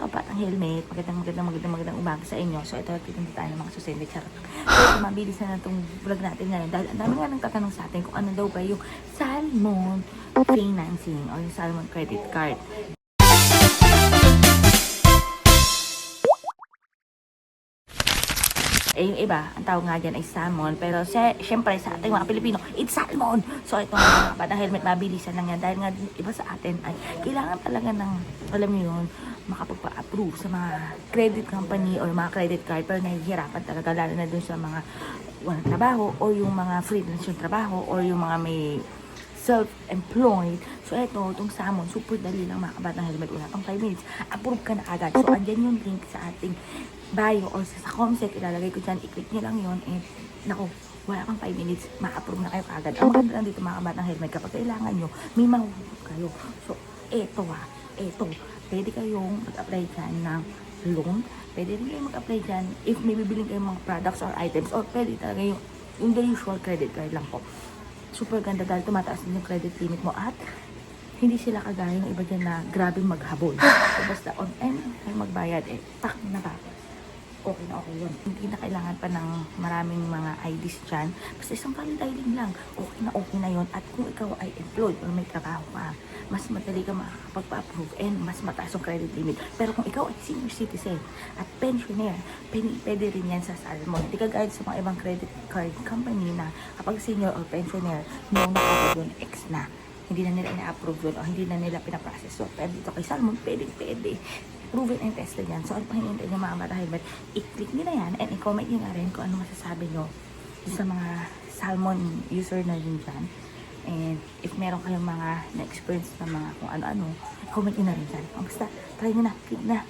mga kabatang helmet, magandang magandang magandang magandang umaga sa inyo. So ito, titinda tayo ng mga susende. Charot. So mabilis na itong vlog natin ngayon. Dahil ang dami nga nang tatanong sa atin kung ano daw ba yung Salmon financing o yung Salmon credit card. Eh, yung iba, ang tawag nga dyan ay salmon. Pero se, syempre sa ating mga Pilipino, it's salmon! So, ito mga batang helmet, mabilisan lang yan. Dahil nga, iba sa atin ay kailangan talaga ng, alam mo yun, makapagpa-approve sa mga credit company or mga credit card. Pero nahihirapan talaga, lalo na dun sa mga walang trabaho o yung mga freelance yung trabaho or yung mga may self-employed. So, eto, itong salmon, super dali lang mga kabatang helmet. Wala pang 5 minutes. Approve ka na agad. So, andyan yung link sa ating bio or sa, sa comment ilalagay ko dyan. I-click nyo lang yun. And, nako, wala pang 5 minutes. Ma-approve na kayo agad. Ang maganda lang dito mga kabatang helmet. Kapag kailangan nyo, may mahuhulog kayo. So, eto ah. Eto. Pwede kayong mag-apply dyan ng loan. Pwede rin kayong mag-apply dyan if may bibiling kayong mga products or items. Or pwede talaga yung, yung the usual credit card lang po super ganda dahil tumataas din yung credit limit mo at hindi sila kagaya ng iba dyan na grabing maghabol. So basta on any time magbayad eh, tak na ka. Okay na okay yun. Hindi na kailangan pa ng maraming mga IDs dyan. Basta isang valid ID lang. Okay na okay na yun. At kung ikaw ay employed or may trabaho ka, mas madali ka makakapagpa-approve and mas mataas yung credit limit. Pero kung ikaw ay senior citizen at pensioner, pwede, rin yan sa Salmon. Hindi ka guide sa mga ibang credit card company na kapag senior or pensioner, no na ako yun, X na. Hindi na nila ina-approve yun o hindi na nila pinaprocess. So, pero dito kay Salmon, pwede, pwede. Proven and tested yan. So, ano pang hinihintay niyo mga bata helmet? I-click nyo na yan and i-comment nyo na rin kung ano masasabi nyo sa mga Salmon user na rin dyan. And if meron kayong mga na-experience na mga kung ano-ano, comment nyo na rin dyan. Basta, try nyo na, click na.